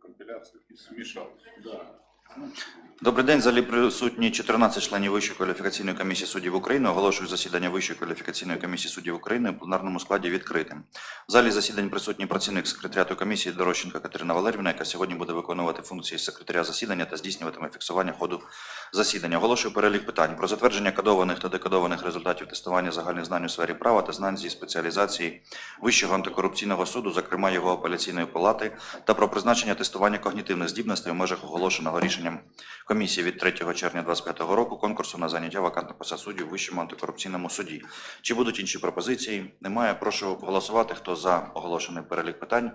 компиляцию и смешал. Да. Добрий день. Залі присутні 14 членів Вищої кваліфікаційної комісії суддів України. Оголошую засідання Вищої кваліфікаційної комісії суддів України в пленарному складі відкритим. В залі засідань присутній працівник секретаріату комісії Дорощенка Катерина Валерівна, яка сьогодні буде виконувати функції секретаря засідання та здійснюватиме фіксування ходу засідання. Оголошую перелік питань про затвердження кодованих та декодованих результатів тестування загальних знань у сфері права та знань зі спеціалізації Вищого антикорупційного суду, зокрема його апеляційної палати, та про призначення тестування когнітивних здібностей у межах оголошеного рішенням комісії від 3 червня 2025 року конкурсу на заняття вакантних посад суддів у Вищому антикорупційному суді. Чи будуть інші пропозиції? Немає. Прошу голосувати. Хто за оголошений перелік питань?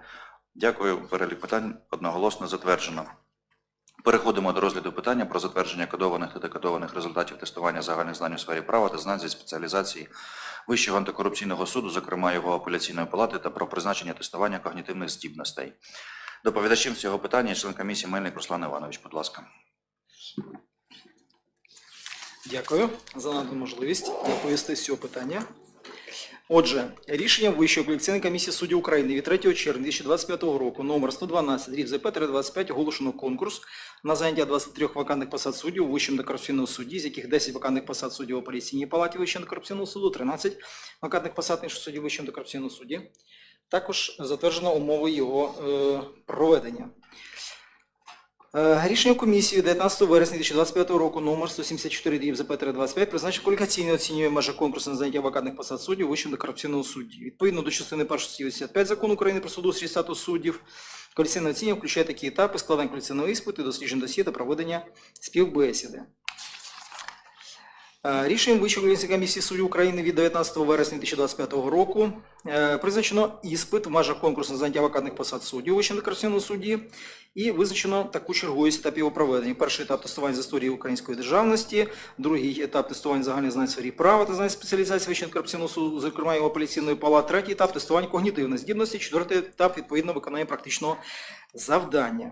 Дякую. Перелік питань одноголосно затверджено. Переходимо до розгляду питання про затвердження кодованих та декодованих результатів тестування загальних знань у сфері права та знань зі спеціалізації Вищого антикорупційного суду, зокрема його апеляційної палати, та про призначення тестування когнітивних здібностей. Доповідачем цього питання член комісії Мельник Руслан Іванович, будь ласка. Дякую за надану можливість доповісти з цього питання. Отже, рішенням Вищої кваліфікаційної комісії суддів України від 3 червня 2025 року номер 112 рів ЗП 25 оголошено конкурс на заняття 23 вакантних посад суддів у Вищому антикорупційному суді, з яких 10 вакантних посад суддів у апеляційній палаті Вищого антикорупційного суду, 13 вакантних посад інших суддів Вищого антикорупційного суді. Також затверджено умови його е, проведення. Е, Рішення комісії 19 вересня 2025 року номер 174 дів ЗП 25 призначив кваліфікаційно оцінює межі конкурсу на заняття вакантних посад суддів Вищого антикорупційного судді. Відповідно до частини 1 статті 85 закону України про судоустрій і статус суддів, кваліфікаційне оцінювання включає такі етапи складання кваліфікаційного іспиту, досліджень досі та проведення співбесіди. Е, Рішенням Вищої кваліфікаційної комісії суддів України від 19 вересня 2025 року е, призначено іспит в межах конкурсу на заняття вакантних посад суддів у Вищому антикорупційному суді і визначено таку черговість етапів його проведення. Перший етап тестування з історії української державності, другий етап тестування загальних знань сфері права та знань спеціалізації Вищого антикорупційного суду, зокрема його апеляційної палати, третій етап тестування когнітивної здібності, четвертий етап відповідно виконання практичного завдання.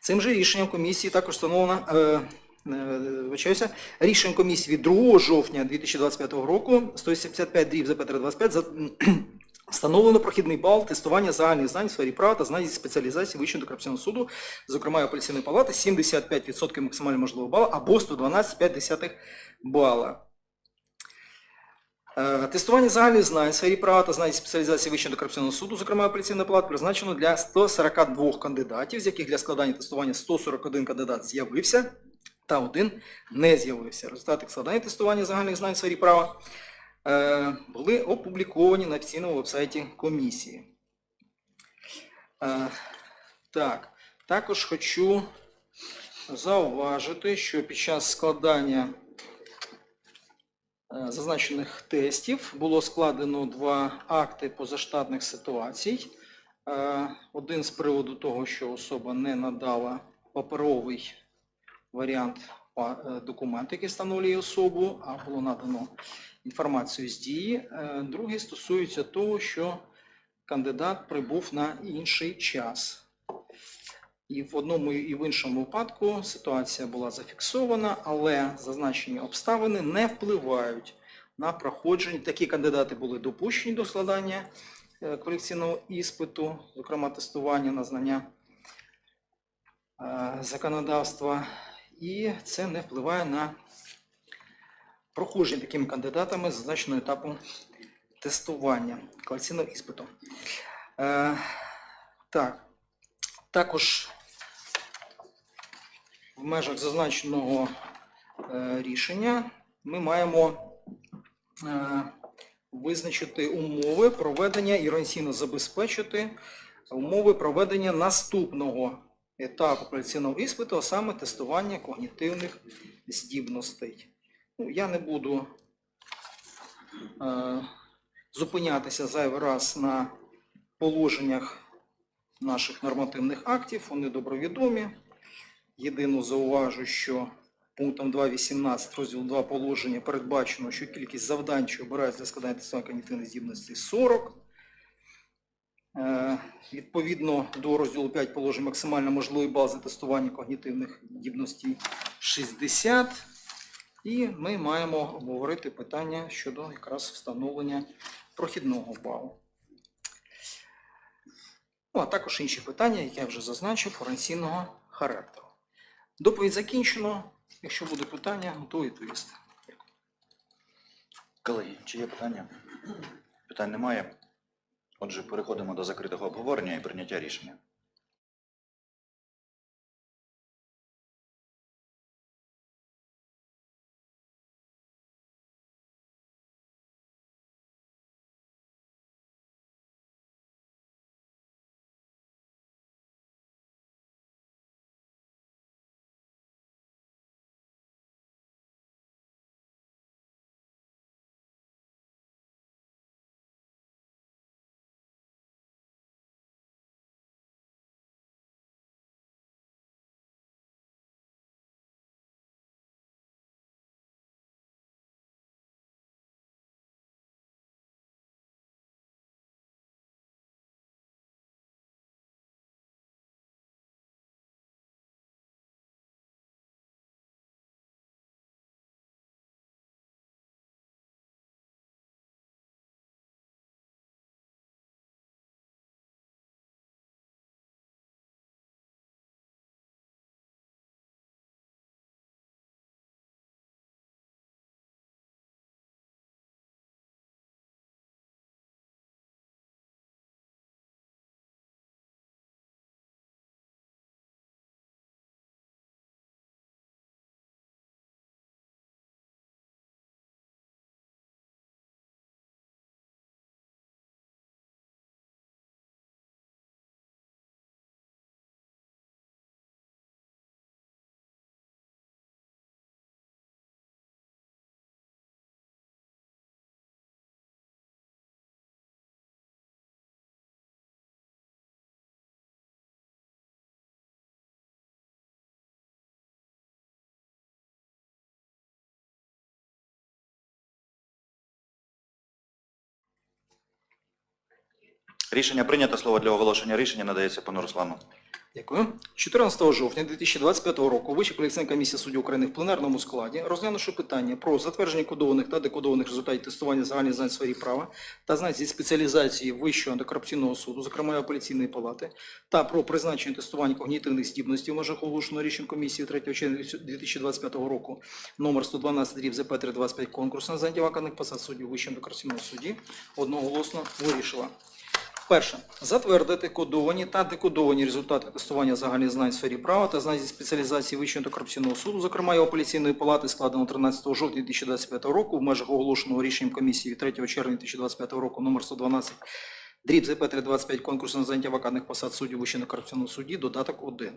Цим же рішенням комісії також встановлено. Е, Вибачаюся, рішенням комісії від 2 жовтня 2025 року 175 дріб за 25 за Встановлено прохідний бал тестування загальних знань в сфері права та знань зі спеціалізації Вищого антикорупційного суду, зокрема апеляційної палати, 75% максимально можливого бала або 112,5 бала. Тестування загальних знань в сфері права та знань зі спеціалізації Вищого антикорупційного суду, зокрема апеляційної палати, призначено для 142 кандидатів, з яких для складання тестування 141 кандидат з'явився та один не з'явився. Результати складання тестування загальних знань в сфері права е, були опубліковані на офіційному вебсайті комісії. Е, Так, також хочу зауважити, що під час складання е, зазначених тестів було складено два акти позаштатних ситуацій. Один з приводу того, що особа не надала паперовий варіант е, документу, який встановлює особу, а було надано інформацію з дії. Е, Другий стосується того, що кандидат прибув на інший час. І в одному і в іншому випадку ситуація була зафіксована, але зазначені обставини не впливають на проходження. Такі кандидати були допущені до складання е, кваліфікаційного іспиту, зокрема тестування на знання законодавства, і це не впливає на проходження такими кандидатами зазначеного етапу тестування кваліфікаційного іспиту. Е, так, також в межах зазначеного е, рішення ми маємо е, визначити умови проведення і організаційно забезпечити умови проведення наступного етапу кваліфікаційного іспиту, а саме тестування когнітивних здібностей. Ну, я не буду е, зупинятися зайвий раз на положеннях наших нормативних актів, вони добровідомі. Єдино зауважу, що пунктом 2.18 розділ 2 положення передбачено, що кількість завдань, що обирається для складання тестування когнітивної здібності 40. Е, Відповідно до розділу 5 положень максимально можливий бал за тестування когнітивних здібностей 60. І ми маємо обговорити питання щодо якраз встановлення прохідного балу. Ну, а також інші питання, які я вже зазначив, форенсійного характеру. Доповідь закінчено. Якщо будуть питання, готові відповісти. Колеги, чи є питання? Питань немає. Отже, переходимо до закритого обговорення і прийняття рішення. Рішення прийнято. Слово для оголошення рішення надається пану Руслану. Дякую. 14 жовтня 2025 року Вища кваліфікаційна комісія суддів України в пленарному складі, розглянувши питання про затвердження кодованих та декодованих результатів тестування загальних знань сфері права та знань зі спеціалізації Вищого антикорупційного суду, зокрема апеляційної палати, та про призначення тестування когнітивних здібностей в межах оголошеного рішень комісії 3 червня 2025 року номер 112 дріб ЗП 325 конкурс на заняття вакантних посад суддів Вищого антикорупційного суді одноголосно вирішила. Перше. Затвердити кодовані та декодовані результати тестування загальних знань в сфері права та знань зі спеціалізації Вищого антикорупційного суду, зокрема його апеляційної палати, складено 13 жовтня 2025 року в межах оголошеного рішенням комісії від 3 червня 2025 року номер 112 Дріб ЗП 325 конкурсу на заняття вакантних посад суддів Вищого антикорупційного суді, додаток 1.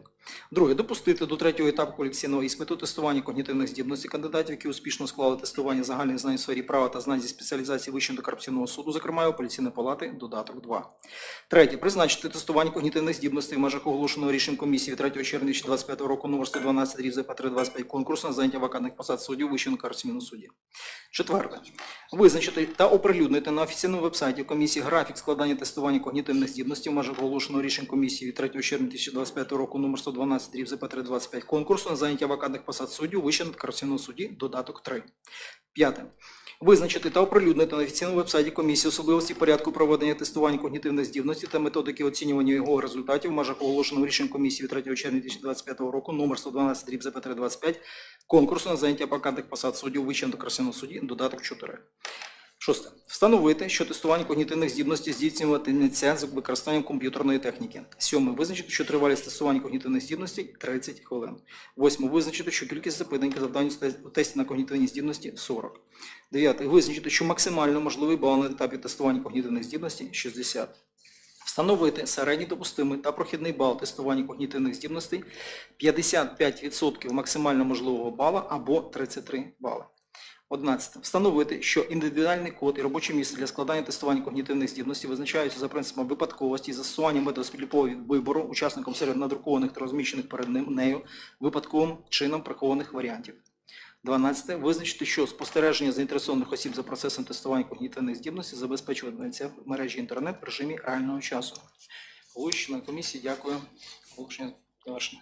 Друге. Допустити до третього етапу колекційного іспиту тестування когнітивних здібностей кандидатів, які успішно склали тестування загальних знань в сфері права та знань зі спеціалізації Вищого антикорупційного суду, зокрема апеляційної палати, додаток 2. Третє. Призначити тестування когнітивних здібностей в межах оголошеного рішенням комісії від 3 червня 2025 року номер 112 рів ЗП 325 конкурсу на заняття вакантних посад суддів Вищого антикорупційного суді. Четверте. Визначити та оприлюднити на офіційному вебсайті комісії графік складання тестування когнітивних здібностей в межах оголошеного рішень комісії від 3 червня 2025 року номер 112 рів ЗП 325 конкурсу на заняття вакантних посад суддів Вищого антикорупційного суді, додаток 3. П'яте. Визначити та оприлюднити на офіційному вебсайті комісії особливості порядку проведення тестування когнітивних здібностей та методики оцінювання його результатів в межах оголошеного рішень комісії від 3 червня 2025 року номер 112 дріб ЗП 325 конкурсу на заняття вакантних посад суддів Вищого антикорупційного суді, додаток 4. Шосте. Встановити, що тестування когнітивних здібностей здійснюватиметься з використанням комп'ютерної техніки. Сьоме. Визначити, що тривалість тестування когнітивних здібностей 30 хвилин. Восьме. Визначити, що кількість запитань завдань у тесті на когнітивні здібності 40. Дев'яте. Визначити, що максимально можливий бал на етапі тестування когнітивних здібностей 60. Встановити середній допустимий та прохідний бал тестування когнітивних здібностей 55% максимально можливого бала або 33 бали. 11. Встановити, що індивідуальний код і робоче місце для складання тестування когнітивних здібностей визначаються за принципом випадковості і застосування методу сліпого вибору учасником серед надрукованих та розміщених перед ним нею випадковим чином прихованих варіантів. 12. Визначити, що спостереження заінтересованих осіб за процесом тестування когнітивних здібностей забезпечуватиметься в мережі інтернет в режимі реального часу. На комісії, дякую. Оголошення завершено.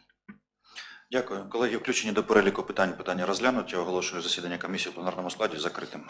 Дякую. Колеги, включені до переліку питань. Питання розглянуті. Оголошую засідання комісії в пленарному складі закритим.